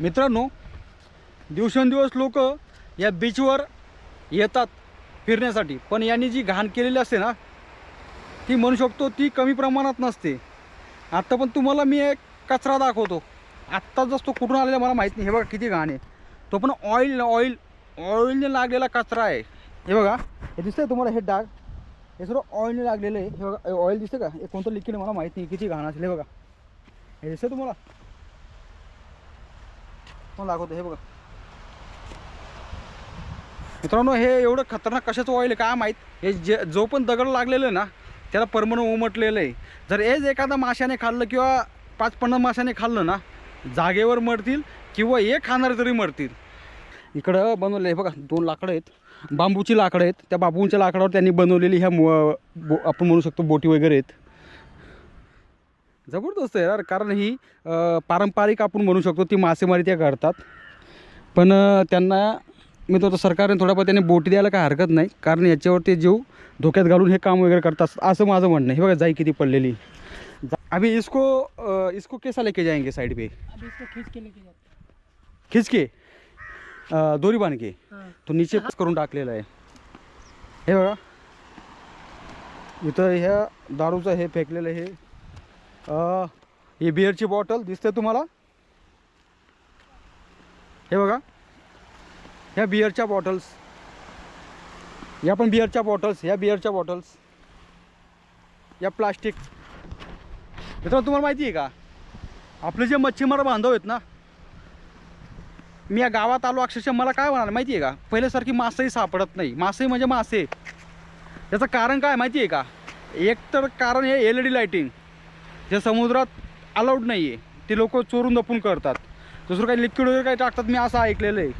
मित्रांनो दिवसेंदिवस लोक या बीचवर येतात फिरण्यासाठी. पण यांनी जी घाण केलेली असते ना ती म्हणू शकतो ती कमी प्रमाणात नसते. आत्ता पण तुम्हाला मी एक कचरा दाखवतो. आत्ता जस तो कुठून आलेला मला माहीत नाही. हे बघा किती घाण आहे. तो पण ऑइल ऑइल ऑइलने लागलेला कचरा आहे. हे बघा हे दिसतंय तुम्हाला हे डाग? हे सर्व ऑइलने लागलेलं आहे. हे बघा ऑइल दिसतं का? हे कोणतं लिक्विड मला माहीत नाही. किती घाण असेल हे बघा. हे दिसतंय तुम्हाला? पण दाखवतो हे बघा. मित्रांनो हे एवढं खतरनाक कशाचं ऑइल काय माहीत? हे जे जो पण दगड लागलेलं आहे ना त्याला परमनंट उमटलेलं आहे. जर हेच एखादा माशाने खाल्लं किंवा पाच पन्नास माशाने खाल्लं ना जागेवर मरतील किंवा एक खाणारे तरी मरतील. इकडं बनवलं आहे बघा दोन लाकडं आहेत. बांबूची लाकडं आहेत. त्या बांबूच्या लाकडावर त्यांनी बनवलेली ह्या बो आपण म्हणू शकतो बोटी वगैरे आहेत. जबरदस्त आहे यार कारण ही पारंपरिक आपण म्हणू शकतो ती मासेमारी त्या करतात पण त्यांना मी तो सरकारने थोड्याफार त्यांनी बोटी द्यायला काय हरकत नाही कारण याच्यावर ते जीव धोक्यात घालून हे काम वगैरे करतात. असं माझं म्हणणं आहे. हे बघा जाई किती पडलेली. अभी इसको इसको कैसा लेके जाएंगे साइड पे? इसको खींच के लेके जाते खिच के? अं, दोरी बांध के? हाँ। तो नीचे करून टाकलेला आहे. हे बघा. इथं ह्या दारूचं हे फेकलेलं हे ही बिअरची बॉटल दिसते तुम्हाला? हे बघा. ह्या बिअरच्या बॉटल्स या पण बिअरच्या बॉटल्स ह्या बिअरच्या बॉटल्स या प्लास्टिक मित्रांनो तुम्हाला माहिती आहे का? आपले जे मच्छीमार बांधव आहेत ना मी या गावात आलो अक्षरशः मला काय म्हणाल माहिती आहे का? पहिल्यासारखी मासेही सापडत नाही. मासे म्हणजे मासे. याचं कारण काय माहिती आहे का? एक तर कारण हे एल ई डी लाईटिंग जे समुद्रात अलाउड नाही आहे ते लोक चोरून दपून करतात. दुसरं काही लिक्विड वगैरे काही टाकतात मी असं ऐकलेलं आहे.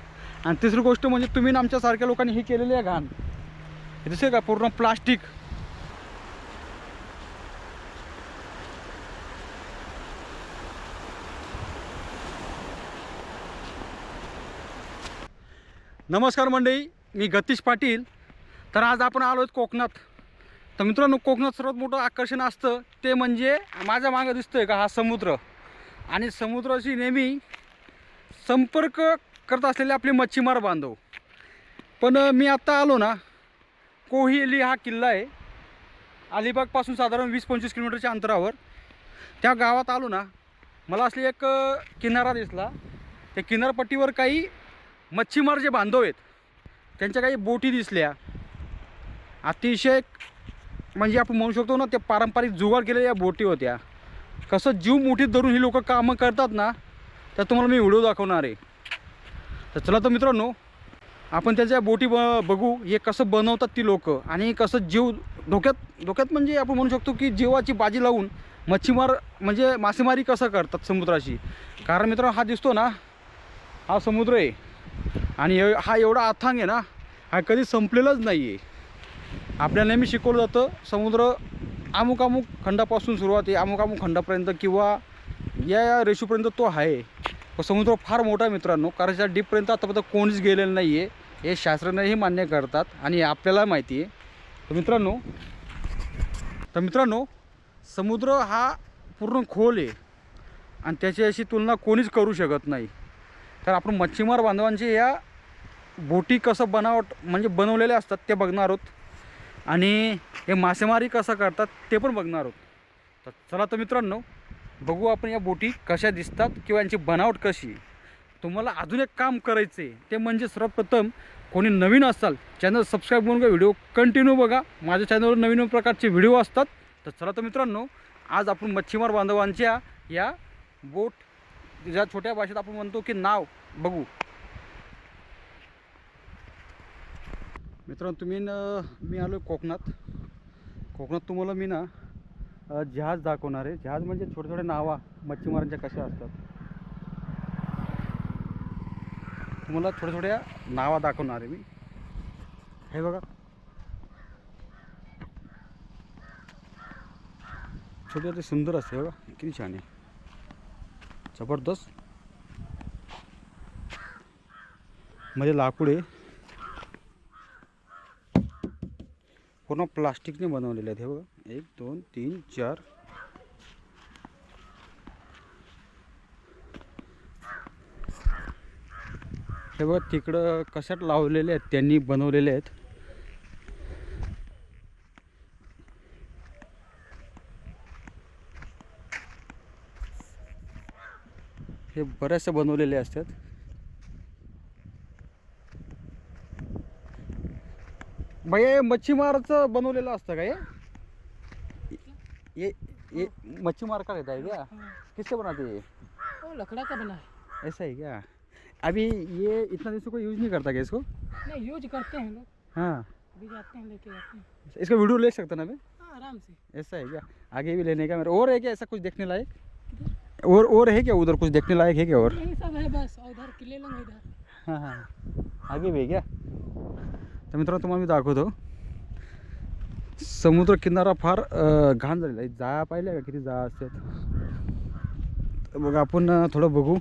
आणि तिसरी गोष्ट म्हणजे तुम्ही आमच्यासारख्या लोकांनी हे केलेली आहे घाण. दिसेल का? पूर्ण प्लास्टिक नमस्कार मंडळी मी गतीश पाटील. तर आज आपण आलो आहोत कोकणात. तर मित्रांनो कोकणात सर्वात मोठं आकर्षण असतं ते म्हणजे माझ्या मागं दिसतोय का हा समुद्र. आणि समुद्राशी नेहमी संपर्क करत असलेले आपले मच्छीमार बांधव. पण मी आत्ता आलो ना कोहिली हा किल्ला आहे. अलिबागपासून साधारण वीस पंचवीस किलोमीटरच्या अंतरावर. त्या गावात आलो ना मला असली एक किनारा दिसला. त्या किनारपट्टीवर काही मच्छीमार जे बांधव आहेत त्यांच्या काही बोटी दिसल्या. अतिशय म्हणजे आपण म्हणू शकतो ना त्या पारंपरिक जुगाड केलेल्या बोटी होत्या. कसं जीव मुठीत धरून ही लोक कामं करतात ना तर तुम्हाला मी व्हिडिओ दाखवणार आहे. तर चला तर मित्रांनो आपण त्याच्या बोटी ब बघू हे कसं बनवतात ती लोक आणि कसं जीव धोक्यात धोक्यात म्हणजे आपण म्हणू शकतो की जीवाची बाजी लावून मच्छीमार म्हणजे मासेमारी कसं करतात समुद्राशी. कारण मित्रांनो हा दिसतो ना हा समुद्र आहे आणि हा एवढा अथांग आहे ना हा कधी संपलेलाच नाही आहे आपल्याला नेहमी शिकवलं जातं समुद्र अमुक अमुक खंडापासून सुरुवात आहे अमुक अमुक खंडापर्यंत किंवा या या रेषूपर्यंत तो आहे. व समुद्र फार मोठा आहे मित्रांनो कारण त्या डीपपर्यंत आतापर्यंत कोणीच गेलेलं नाही आहे हे शास्त्रज्ञही मान्य करतात आणि आपल्याला माहिती आहे. तर मित्रांनो तर मित्रांनो समुद्र हा पूर्ण खोल आहे आणि त्याची अशी तुलना कोणीच करू शकत नाही. तर आपण मच्छीमार बांधवांचे या बोटी कसं बनावट म्हणजे बनवलेल्या असतात ते बघणार आहोत. आणि हे मासेमारी कसं करतात ते पण बघणार आहोत. तर चला तर मित्रांनो बघू आपण या बोटी कशा दिसतात किंवा यांची बनावट कशी तुम्हाला अजून एक काम करायचं आहे ते म्हणजे सर्वप्रथम कोणी नवीन असाल चॅनल सबस्क्राईब करून व्हिडिओ कंटिन्यू बघा. माझ्या चॅनलवर नवीन नवीन प्रकारचे व्हिडिओ असतात. तर चला तर मित्रांनो आज आपण मच्छीमार बांधवांच्या या बोट ज्या छोट्या भाषेत आपण म्हणतो की नाव बघू. मित्रांनो तुम्ही ना मी आलो कोकणात. कोकणात तुम्हाला मी ना जहाज दाखवणार आहे. जहाज म्हणजे छोटे छोटे नावा मच्छीमारांच्या कशा असतात. तुम्हाला छोट्या छोट्या नावा दाखवणार आहे मी. हे बघा. छोटे छोटे सुंदर असते बघा. किती छान आहे. जबरदस्त. म्हणजे लाकूड आहे. पूर्ण प्लास्टिकने बनवलेले आहेत हे बघा. एक दोन तीन चार. हे बघ तिकडं कशात लावलेले आहेत? त्यांनी बनवलेले आहेत. हे बऱ्याचशा बनवलेले असतात. भैया हे मच्छीमारचं बनवलेलं असतं का हे? ये ये मच्छीमार का रहता है क्या। किससे बनाते हैं ये? वो लकड़ा का बना है ऐसा है क्या अभी ये इतना दिन से कोई यूज़ नहीं करता क्या इसको? नहीं यूज करते हैं लोग. हाँ. अभी जाते हैं लेके जाते हैं. इसका वीडियो ले सकते ना मैं हाँ आराम से. ऐसा है क्या? आगे भी लेने का मेरा और है क्या ऐसा कुछ देखने लायक? और और है क्या उधर कुछ देखने लायक है क्या और? यही सब है बस और उधर किले लंग इधर. हां हां. आगे भी क्या? तर मित्रांनो तुम्हाला मी दाखवतो. समुद्र किनारा फार घाण झालेला आहे. जाळ्या पाहिल्या का? किती जाळ्या असतात. तर बघा आपण थोडं बघू.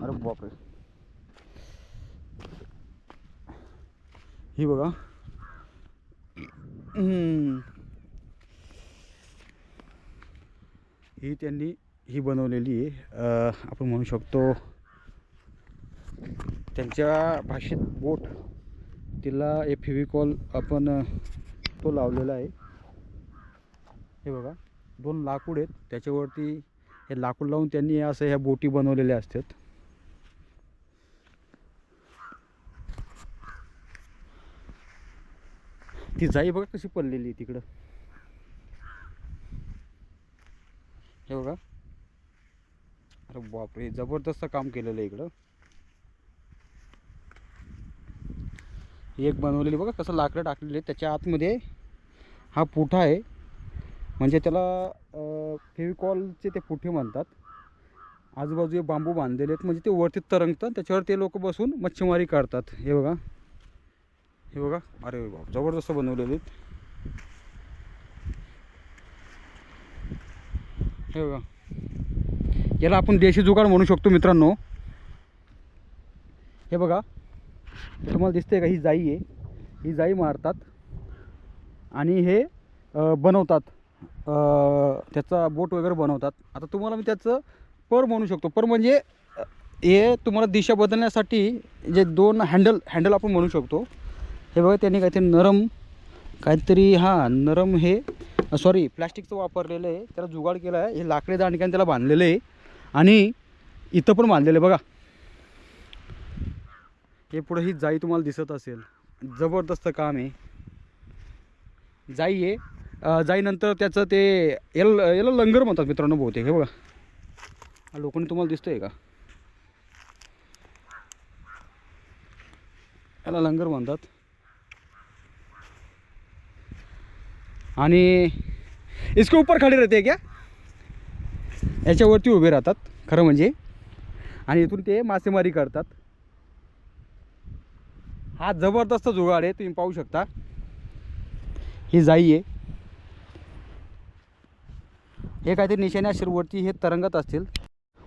अरे बापरे. ही बघा. ही त्यांनी ही बनवलेली आहे. आपण म्हणू शकतो त्यांच्या भाषेत बोट. तिला ए फेविकॉल आपण तो लावलेला आहे. हे बघा दोन लाकूड आहेत. त्याच्यावरती हे लाकूड लावून त्यांनी असं ह्या बोटी बनवलेल्या असतात. ती जाई बघा कशी पडलेली आहे तिकडं. हे बघा. अरे बापरे जबरदस्त काम केलेलं आहे इकडं. एक बनवलेली बघा कसं लाकडं टाकलेली त्याच्या आतमध्ये हा पुठा आहे. म्हणजे त्याला फेविकॉलचे ते पुठे म्हणतात. आजूबाजू बांबू बांधलेले आहेत. म्हणजे ते वरती तरंगतात. त्याच्यावर ते लोक बसून मच्छीमारी करतात. हे बघा. हे बघा. अरे बाप जबरदस्त बनवलेले आहेत. हे बघा. याला आपण देशी जुगाड म्हणू शकतो मित्रांनो. हे बघा. तुम्हाला दिसते का? ही जाई आहे. ही जाई मारतात आणि हे बनवतात. त्याचा बोट वगैरे बनवतात. आता तुम्हाला मी त्याचं पर म्हणू शकतो. पर म्हणजे हे तुम्हाला दिशा बदलण्यासाठी जे दोन हँडल हँडल आपण म्हणू शकतो. हे बघा त्यांनी काहीतरी नरम काहीतरी हां नरम हे सॉरी प्लॅस्टिकचं वापरलेलं आहे. त्याला जुगाड केला आहे. हे लाकडी दांडक्याने त्याला बांधलेलं आहे. आणि इथं पण बांधलेलं आहे. बघा. हे पुढे ही जाई तुम्हाला दिसत असेल. जबरदस्त काम आहे. जाई आहे. जाईनंतर त्याचं ते याला याला लंगर म्हणतात मित्रांनो बहुतेक. हे बघा. हा लोखंड तुम्हाला दिसतोय का? याला लंगर म्हणतात. आणि इसके ऊपर खडे राहते क्या? याच्यावरती उभे राहतात. खरं म्हणजे. आणि इथून ते मासेमारी करतात. हा जबरदस्त जुगाड आहे तुम्ही पाहू शकता. ही जाई आहे. हे काहीतरी निशाणे असेल वरती हे तरंगत असतील.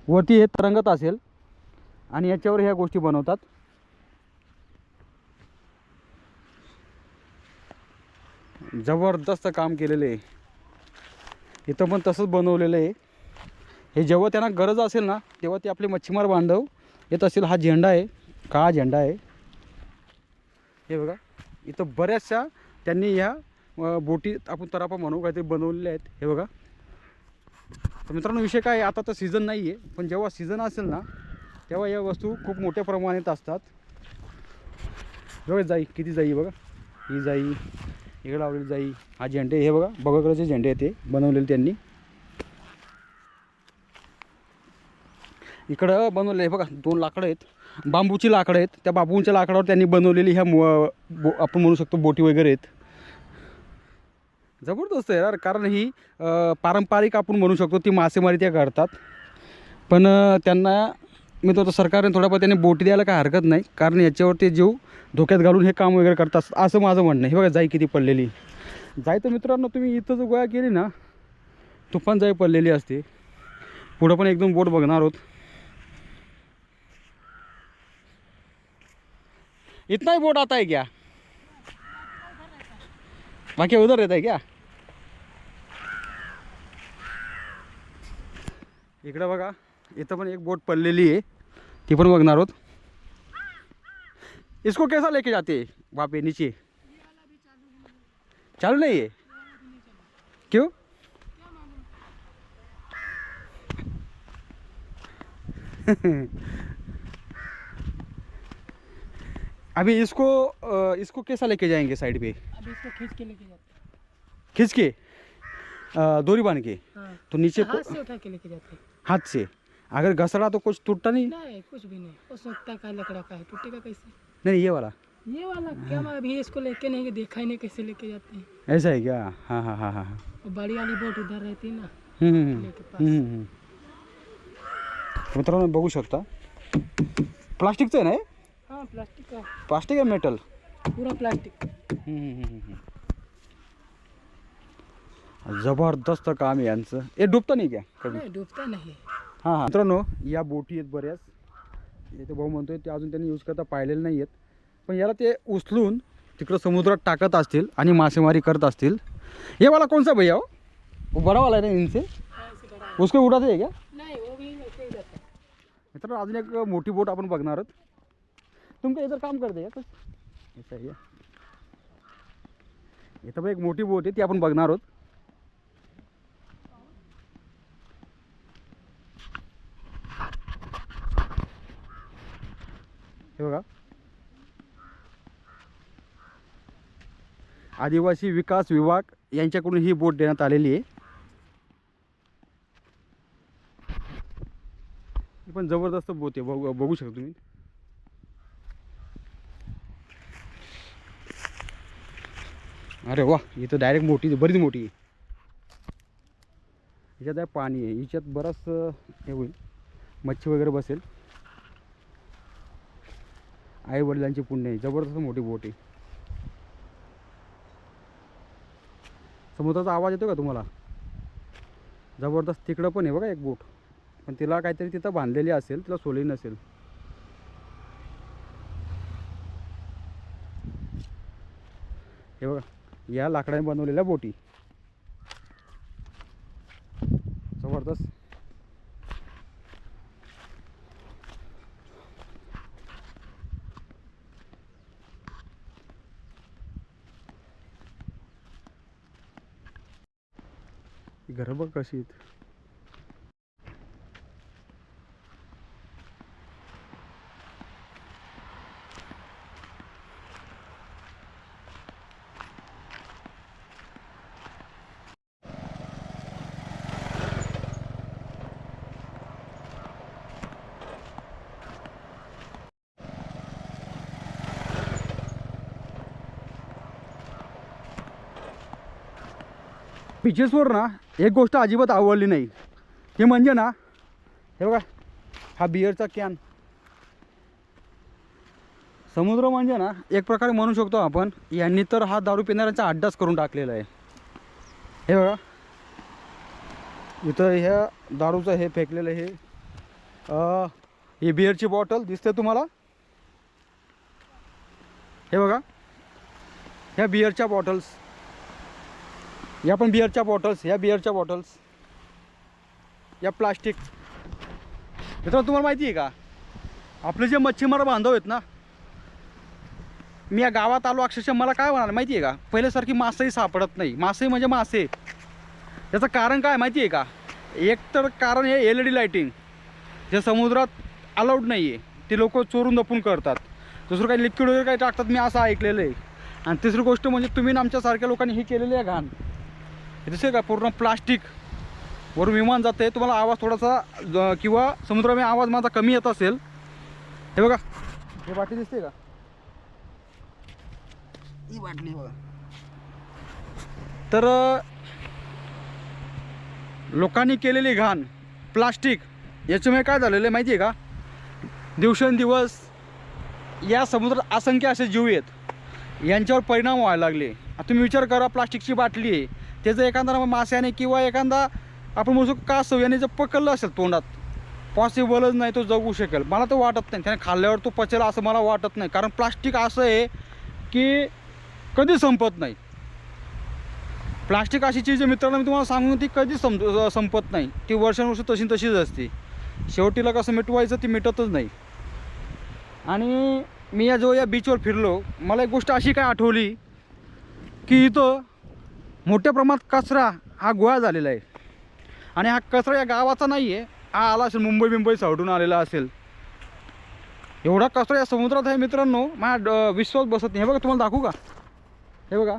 वरती हे तरंगत असेल आणि याच्यावर ह्या गोष्टी बनवतात. जबरदस्त काम केलेलं आहे. इथं पण तसंच बनवलेलं आहे. हे जेव्हा त्यांना गरज असेल ना तेव्हा ते आपले मच्छीमार बांधव येत असेल हा झेंडा आहे. काळा झेंडा आहे. हे बघा इथं बऱ्याचशा त्यांनी ह्या बोटी आपण तरापा म्हणू काहीतरी बनवलेल्या आहेत. हे बघा. तर मित्रांनो विषय काय आता तर सीझन नाही आहे पण जेव्हा सीझन असेल ना तेव्हा या वस्तू खूप मोठ्या प्रमाणात असतात. बघा जाई किती जाई बघा. ही जाई इकडे लावलेली जाई हा झेंडे हे बघा बघाकडचे झेंडे आहेत ते बनवलेले त्यांनी. इकडं बनवले बघा दोन लाकडं आहेत. बांबूची लाकडं आहेत. त्या बांबूच्या लाकडावर त्यांनी बनवलेली ह्या बो आपण म्हणू शकतो बोटी वगैरे आहेत. जबरदस्त आहे यार कारण ही पारंपरिक आपण म्हणू शकतो ती मासेमारी त्या करतात. पण त्यांना मी तो सरकारने थोड्याफार त्यांनी बोटी द्यायला काय हरकत नाही कारण याच्यावर ते जीव धोक्यात घालून हे काम वगैरे करतात. असं माझं म्हणणं आहे. हे बघा जाई किती पडलेली. जाई तर मित्रांनो तुम्ही इथं जर गोळा केली ना तुफान जाई पडलेली असते. पुढं पण एकदम बोट बघणार आहोत इतना ही बोट आता है क्या? बाकी उधर रहता है क्या? इकडं बघा इथं पण एक बोट पडलेली आहे. ती पण बघणार आहोत. इसको कैसा लेके जाते वहाँ पे नीचे. चालू नहीं है क्यों? अभी इसको अ, इसको कैसा लेके जाएँगे साइड पे? अब इसको खींच के लेके जाते हैं। खींच के? अ, डोरी बाँध के? हाँ। तो नीचे हाथ को से उठा के लेके जाते हैं। हाथ से? अगर घसड़ा तो कुछ टूटता नहीं? नहीं कुछ भी नहीं। वो सोखता का लकड़ा का है टूटेगा कैसे? नहीं ये वाला। ये वाला क्या मैं अभी इसको लेके नहीं गए, देखा ही नहीं कैसे लेके जाते हैं। ऐसा है क्या? हाँ हाँ हाँ हाँ हाँ। वो बड़ी वाली बोट उधर रहती है ना हम्म, हम्म, हम्म. लेके पास। हम्म, हम्म. तर मित्रांनो बघू शकता। प्लास्टिकचं आहे ना हे? हाँ प्लास्टिक का प्लास्टिक आहे मेटल पूरा प्लास्टिक जबरदस्त काम आहे यांचं. हे डुबतं नाही का? कधी? नहीं डूबता नहीं. है हां. हां मित्रांनो या बोटी आहेत बऱ्याच. इथे भाऊ म्हणतोय ते अजून त्यांनी यूज करता पाहिलेले नाही आहेत. पण याला ते उचलून तिकडं समुद्रात टाकत असतील आणि मासेमारी करत असतील. ये वाला कौन सा भैया हो? वो बड़ा वाला है ना इनसे हाँ, ऐसे बड़ा है। उसको उड़ाते है क्या नहीं वो भी ऐसे ही जाता. है मित्रांनो अजून एक मोठी बोट आपण बघणार आहोत. तुमचं इथं काम करते का असं आहे इथं पण एक मोठी बोट आहे ती आपण बघणार आहोत हे बघा। आदिवासी विकास विभाग यांच्याकडून ही बोट देण्यात आलेली आहे. ही पण जबरदस्त बोट आहे बघू बघू शकता तुम्ही. अरे वा इथं डायरेक्ट मोठी बरीच मोठी आहे. ह्याच्यात आहे पाणी आहे हिच्यात बरंच हे होईल मच्छी वगैरे बसेल. आई वडिलांची पुण्य आहे जबरदस्त मोठी बोट आहे. समुद्राचा आवाज येतो का तुम्हाला? जबरदस्त तिकडं पण आहे बघा एक बोट. पण तिला काहीतरी तिथं बांधलेली असेल तिला सोली नसेल. हे बघा. या लाकडाने बनवलेल्या बोटी. जबरदस्त. ही घरं बघ कशी आहेत. बीचेसवर ना एक गोष्ट अजिबात आवडली नाही. ती म्हणजे ना हे बघा हा बिअरचा कॅन समुद्र म्हणजे ना एक प्रकारे म्हणू शकतो आपण यांनी तर हा दारू पिणाऱ्यांचा अड्डाच करून टाकलेला आहे. हे बघा. इथं ह्या दारूचं हे फेकलेलं हे ही बिअरची बॉटल दिसते तुम्हाला? हे बघा. ह्या बिअरच्या बॉटल्स या पण बिअरच्या बॉटल्स या बिअरच्या बॉटल्स या प्लास्टिक. मित्रांनो तुम्हाला माहिती आहे का? आपले जे मच्छीमार बांधव आहेत ना मी या गावात आलो अक्षरशः मला काय म्हणाल माहिती आहे का? पहिल्यासारखी मासेही सापडत नाही. मासे म्हणजे मासे. याचं कारण काय माहिती आहे का? एक तर कारण हे एल ई डी लाईटिंग जे समुद्रात अलाउड नाही आहे ते लोक चोरून दपून करतात. दुसरं काही लिक्विड वगैरे काही टाकतात मी असं ऐकलेलं आहे. आणि तिसरी गोष्ट म्हणजे तुम्ही आमच्यासारख्या लोकांनी ही केलेली आहे घाण. दिसते का पूर्ण प्लास्टिक? वरून विमान जाते तुम्हाला आवाज थोडासा किंवा समुद्रामध्ये आवाज माझा कमी येत असेल. हे बघा. हे बाटली दिसते का? ही बाटली बघा. तर लोकांनी केलेली घाण प्लास्टिक याच्यामुळे काय झालेलं आहे माहिती आहे का? दिवसेंदिवस या समुद्रात असंख्य असे जीव आहेत. यांच्यावर परिणाम व्हायला लागले. आता तुम्ही विचार करा प्लास्टिकची बाटली आहे. त्याचं एखादा माश्याने किंवा एखादा आपण म्हणू शकतो कासव याने जर पकडलं असेल तोंडात पॉसिबलच नाही तो जगू शकेल. मला तर वाटत नाही. त्याने खाल्ल्यावर तो पचेल असं मला वाटत नाही. कारण प्लास्टिक असं आहे की कधी संपत नाही. प्लास्टिक अशी चीज आहे मित्रांनो मी तुम्हाला सांगून ती कधी संप संपत नाही. ती वर्षानुवर्ष तशी तशीच असते. शेवटीला कसं मिटवायचं ती मिटतच नाही. आणि मी या जो या बीचवर फिरलो. मला एक गोष्ट अशी काय आठवली की इथं मोठ्या प्रमाणात कचरा हा गोळा झालेला आहे. आणि हा कचरा या गावाचा नाही आहे हा आला असेल मुंबई बिंबई सावडून आलेला असेल. एवढा कचरा या समुद्रात आहे मित्रांनो. माझ्या ड- विश्वास बसत नाही. हे बघा तुम्हाला दाखवू का? हे बघा.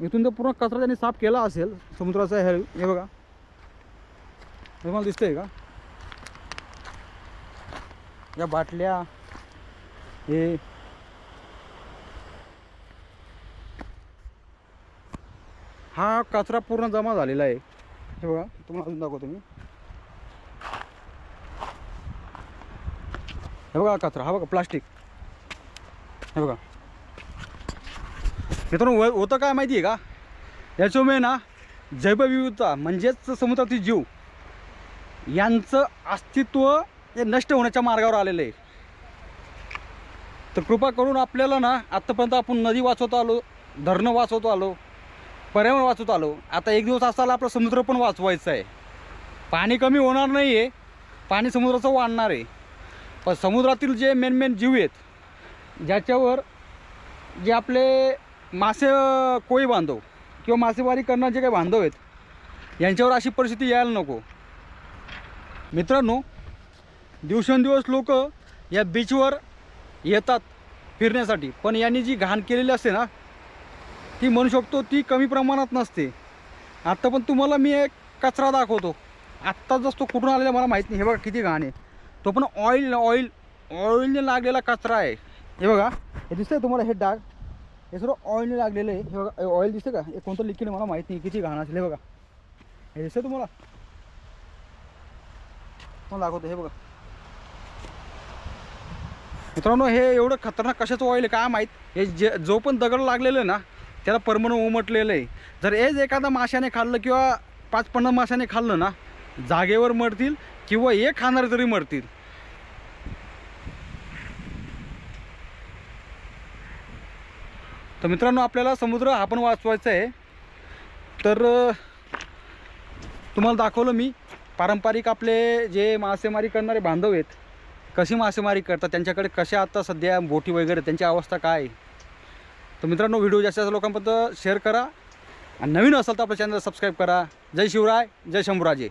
इथून तर पूर्ण कचरा त्यांनी साफ केला असेल समुद्राचा हे हे बघा. हे तुम्हाला दिसतंय का? या बाटल्या हे हा कचरा पूर्ण जमा झालेला आहे. हे बघा तुम्हाला अजून दाखवतो मी. हे बघा कचरा हा बघा प्लास्टिक. हे बघा. मित्रांनो हो-, होतं काय माहिती आहे का? याच्यामुळे ना जैवविविधता म्हणजेच समुद्रातील जीव यांचं अस्तित्व हे नष्ट होण्याच्या मार्गावर आलेलं आहे. तर कृपा करून आपल्याला ना आत्तापर्यंत आपण नदी वाचवत आलो धरणं वाचवत आलो पर्यावरण वाचवत आलो. आता एक दिवस असाला आपला समुद्र पण वाचवायचा आहे. पाणी कमी होणार नाही आहे पाणी समुद्राचं वाढणार आहे. पण समुद्रातील जे मेन मेन जीव आहेत ज्याच्यावर जे आपले मासे कोळी बांधव किंवा मासेमारी करणारे जे काही बांधव आहेत यांच्यावर अशी परिस्थिती यायला नको. मित्रांनो दिवसेंदिवस लोक या बीचवर येतात फिरण्यासाठी. पण यांनी जी घाण केलेली असते ना ती म्हणू शकतो ती कमी प्रमाणात नसते. आत्ता पण तुम्हाला मी एक कचरा दाखवतो. आत्ता जस तो कुठून आलेला मला माहीत नाही. हे बघा किती घाण आहे. तो पण ऑइल ऑइल ऑइलने लागलेला कचरा आहे. हे बघा. हे दिसतंय तुम्हाला हे डाग. हे सर्व ऑइलने लागलेलं आहे. हे बघा ऑइल दिसतं का? हे कोणतं लिक्विड मला माहीत नाही. किती घाण असेल. हे बघा. हे दिसतंय तुम्हाला? मला दाखवतो. हे बघा. मित्रांनो हे एवढं खतरनाक कशाचं ऑइल आहे? काय माहीत? हे जे जो पण दगड लागलेलं आहे ना त्याला परमनंट उमटलेलं आहे. जर एज एखादा माशाने खाल्लं किंवा पाच पन्नास माशाने खाल्लं ना जागेवर मरतील किंवा एक खाणारे तरी मरतील. तर मित्रांनो आपल्याला समुद्र हा पण वाचवायचा आहे. तर तुम्हाला दाखवलं मी पारंपरिक आपले जे मासेमारी करणारे बांधव आहेत कशी मासेमारी करतात त्यांच्याकडे कशा आता सध्या बोटी वगैरे त्यांची अवस्था काय आहे? तर मित्रांनो व्हिडिओ जास्त लोकांपर्यंत शेअर करा. आणि नवीन असाल तर आपल्या चॅनल सबस्क्राईब करा. जय शिवराय जय शंभूराजे.